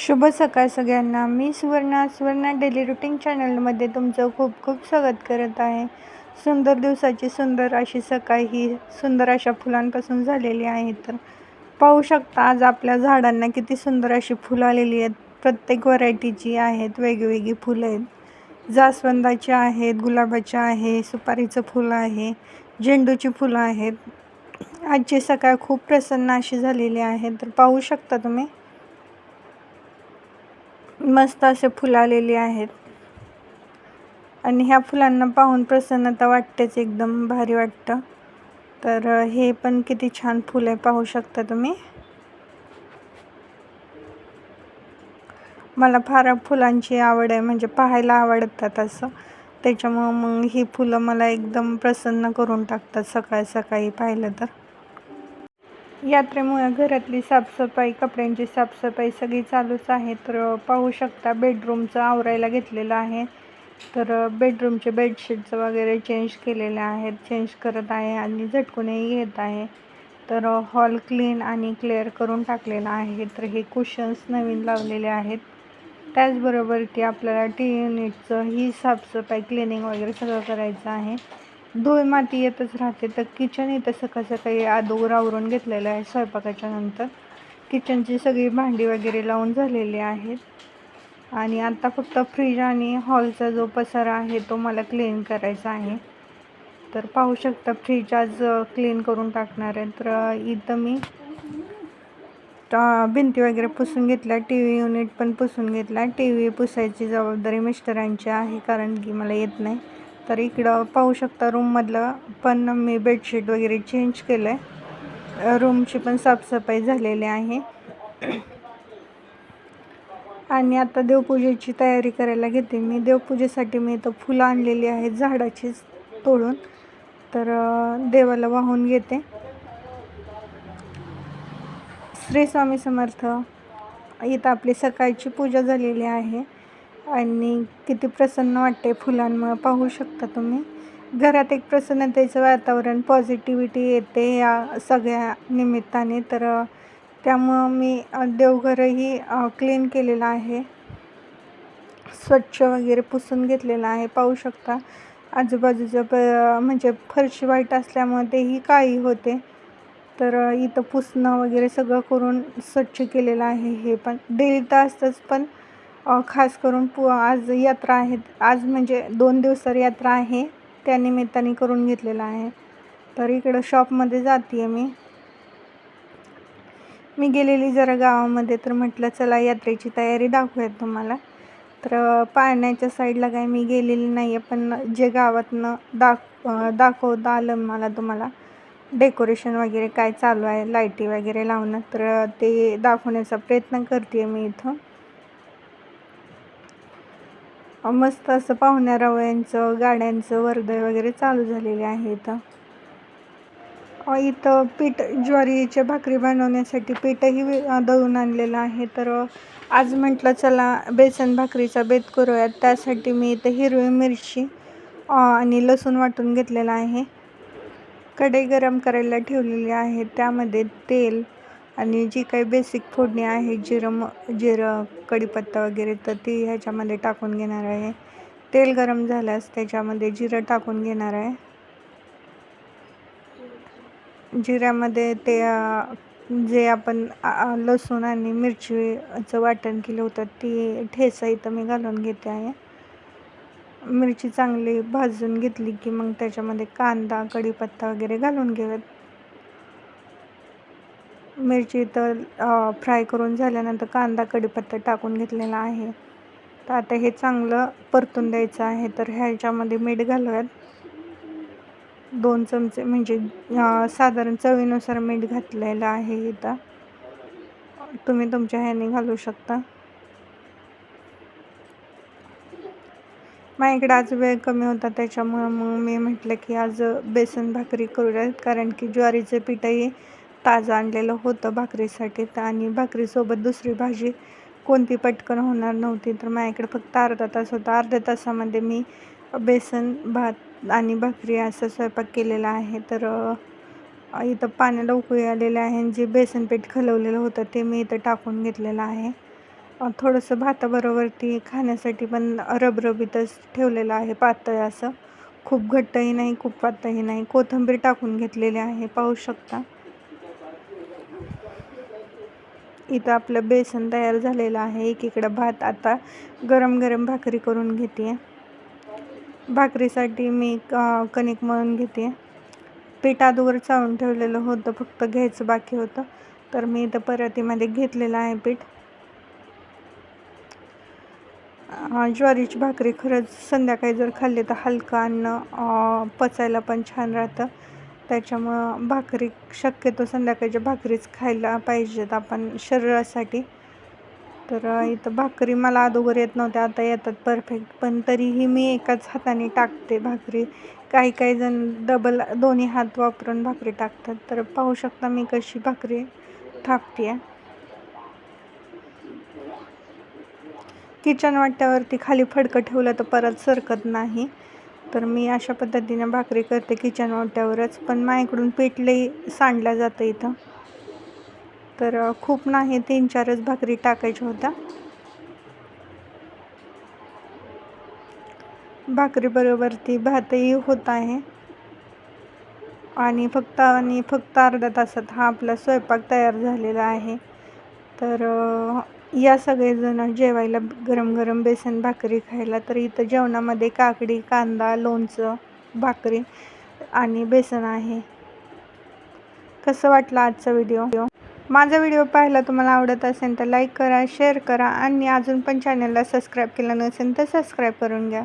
शुभ सकाळ सगळ्यांना. मी सुवर्णा सुवर्णा डेली रुटीन चॅनलमध्ये तुमचं खूप खूप स्वागत करत आहे. सुंदर दिवसाची सुंदर अशी सकाळ ही सुंदर अशा फुलांपासून झालेली आहे. तर पाहू शकता आज आपल्या झाडांना किती सुंदर अशी फुलं आलेली आहेत. प्रत्येक व्हरायटीची आहेत वेगवेगळी फुलं आहेत. जास्वंदाची आहेत गुलाबाची आहे सुपारीचं फुलं आहे झेंडूची फुलं आहेत. आजची सकाळ खूप प्रसन्न अशी झालेली आहे. तर पाहू शकता तुम्ही मस्त असे फुलं आलेली आहेत. आणि ह्या फुलांना पाहून प्रसन्नता वाटतेच एकदम भारी वाटतं. तर हे पण किती छान फुलं आहे पाहू शकता तुम्ही. मला फार फुलांची आवड आहे म्हणजे पाहायला आवडतात असं. त्याच्यामुळं मग ही फुलं मला एकदम प्रसन्न करून टाकतात सकाळी सकाळी पाहिलं तर. यात्रेमुळे घरातली साफसफाई कपड्यांची साफसफाई सगळी चालूच आहे. तर पाहू शकता बेडरूमचं आवरायला घेतलेलं आहे. तर बेडरूमचे बेडशीटचं वगैरे चेंज केलेले आहेत. चेंज करत आहे आणि झटकूनही घेत आहे. तर हॉल क्लीन आणि क्लिअर करून टाकलेला आहे. तर हे कुशन्स नवीन लावलेले आहेत. त्याचबरोबर ती आपल्याला टी युनिटचं ही साफसफाई क्लिनिंग वगैरे सगळं करायचं आहे. धूळ माती येतच राहते. तर किचन इथं सकाळ सकाळी अदोगर आवरून घेतलेलं आहे स्वयंपाकाच्या नंतर. किचनची सगळी भांडी वगैरे लावून झालेली आहेत. आणि आता फक्त फ्रीज आणि हॉलचा जो पसारा आहे तो मला क्लीन करायचा आहे. तर पाहू शकता फ्रीज आज क्लीन करून टाकणार आहे. तर इथं मी भिंती वगैरे पुसून घेतल्या टी व्ही युनिट पण पुसून घेतला. टी व्ही पुसायची जबाबदारी मिस्टरांची आहे कारण की मला येत नाही. तर इकडं पाहू शकता रूममधलं पण मी बेडशीट वगैरे चेंज केलं आहे रूमची पण साफसफाई झालेली आहे. आणि आता देवपूजेची तयारी करायला घेते मी. देवपूजेसाठी मी इथं फुलं आणलेली आहेत झाडाचीच तोडून. तर देवाला वाहून घेते. श्री स्वामी समर्थ इथं आपली सकाळची पूजा झालेली आहे. आणि किती प्रसन्न वाटते फुलांमुळं पाहू शकता तुम्ही. घरात एक प्रसन्नतेचं वातावरण पॉझिटिव्हिटी येते या सगळ्या निमित्ताने. तर त्यामुळं मी देवघरही क्लीन केलेलं आहे. स्वच्छ वगैरे पुसून घेतलेलं आहे पाहू शकता. आजूबाजूचं प म्हणजे फरशी वाईट असल्यामुळे तेही काळी होते. तर इथं पुसणं वगैरे सगळं करून स्वच्छ केलेलं आहे हे पण. डेली तर असतंच पण खास करून पु आज यात्रा आहेत आज म्हणजे दोन दिवसावर यात्रा आहे. त्या निमित्ताने करून घेतलेलं आहे. तर इकडं शॉपमध्ये जाते आहे मी. मी गेलेली जरा गावामध्ये तर म्हटलं चला यात्रेची तयारी दाखवूयात तुम्हाला. तर पाळण्याच्या साईडला काय मी गेलेली नाही आहे पण जे गावातनं दाख दाखवता आलं मला तुम्हाला डेकोरेशन वगैरे काय चालू आहे लाईटी वगैरे लावणं तर ते दाखवण्याचा प्रयत्न करते मी इथं. मस्त असं पाहुण्या रवयांचं गाड्यांचं वर्दळ वगैरे चालू झालेले आहे इथं. इथं पीठ ज्वारीच्या भाकरी बनवण्यासाठी पीठही दळून आणलेलं आहे. तर आज म्हटलं चला बेसन भाकरीचा बेत करूयात. त्यासाठी मी इथं हिरवी मिरची आणि लसूण वाटून घेतलेला आहे. कढई गरम करायला ठेवलेली आहे. त्यामध्ये तेल आणि जी काही बेसिक फोडणी आहे जिरं म जिरं कढीपत्ता वगैरे तर ती ह्याच्यामध्ये टाकून घेणार आहे. तेल गरम झाल्यास त्याच्यामध्ये जिरं टाकून घेणार आहे. जिऱ्यामध्ये ते जे आपण लसूण आणि मिरचीचं वाटण केलं होतं ती ठेचा इथं मी घालून घेते आहे. मिरची चांगली भाजून घेतली की मग त्याच्यामध्ये कांदा कढीपत्ता वगैरे घालून घेऊयात. मिरची तर फ्राय करून झाल्यानंतर कांदा कढीपत्ता टाकून घेतलेला आहे. तर आता हे चांगलं परतून द्यायचं आहे. तर ह्याच्यामध्ये मीठ घालूयात. दोन चमचे म्हणजे साधारण चवीनुसार मीठ घातलेलं आहे इथं. तुम्ही तुमच्या ह्याने घालू शकता. माझ्याकडे आज वेळ कमी होता त्याच्यामुळं मग मी म्हटलं की आज बेसन भाकरी करूयात. कारण की ज्वारीचं पिठही ताजं आणलेलं होतं भाकरीसाठी. तर आणि भाकरीसोबत दुसरी भाजी कोणती पटकन होणार नव्हती. तर माझ्याकडे फक्त अर्धा तास होता. अर्ध्या तासामध्ये मी बेसन भात आणि भाकरी असं स्वयंपाक केलेला आहे. तर इथं पाण्याला उकळी आलेले आहे आणि जे बेसन पीठ खलवलेलं होतं ते मी इथं टाकून घेतलेलं आहे. थोडंसं भाताबरोबरती खाण्यासाठी पण रबरबीतच ठेवलेलं आहे पातळ असं. खूप घट्टही नाही खूप पातळही नाही. कोथिंबीर टाकून घेतलेली आहे. पाहू शकता. इथं आपलं बेसन तयार झालेलं आहे. एकीकडं भात आता गरम गरम भाकरी करून घेते भाकरीसाठी मी कणिक मळून घेते पीठ अगोदर चाळून ठेवलेलं होतं फक्त घ्यायचं बाकी होतं. तर मी इथं परतीमध्ये घेतलेलं आहे पीठ. ज्वारीची भाकरी खरंच संध्याकाळी जर खाल्ली तर हलकं अन्न पचायला पण छान राहतं. त्याच्यामुळं भाकरी शक्यतो संध्याकाळच्या भाकरीच खायला पाहिजेत आपण शरीरासाठी. तर इथं भाकरी मला अगोदर येत नव्हत्या आता येतात परफेक्ट पण तरीही मी एकाच हाताने टाकते भाकरी. काही काही जण डबल दोन्ही हात वापरून भाकरी टाकतात. तर पाहू शकता मी कशी भाकरी थापते किचन वाट्यावरती खाली फडकं ठेवलं तर परत सरकत नाही. तर मी अशा पद्धतीने भाकरी करते किचन वाट्यावरच पण माझ्याकडून पीठ लई सांडलं जातं इथं. तर खूप नाही तीन चारच भाकरी टाकायच्या होत्या. भाकरीबरोबर ती भातही होत आहे. आणि फक्त आणि फक्त अर्ध्या तासात हा आपला स्वयंपाक तयार झालेला आहे. तर या सगळेजण जेवायला गरम गरम बेसन भाकरी खायला तर इथं जेवणामध्ये काकडी कांदा लोणचं भाकरी आणि बेसन आहे. कसं वाटलं आजचा व्हिडिओ? माझा व्हिडिओ पाहायला तुम्हाला आवडत असेल तर लाईक करा शेअर करा आणि अजून पण चॅनलला सबस्क्राईब केलं नसेल तर सबस्क्राईब करून घ्या.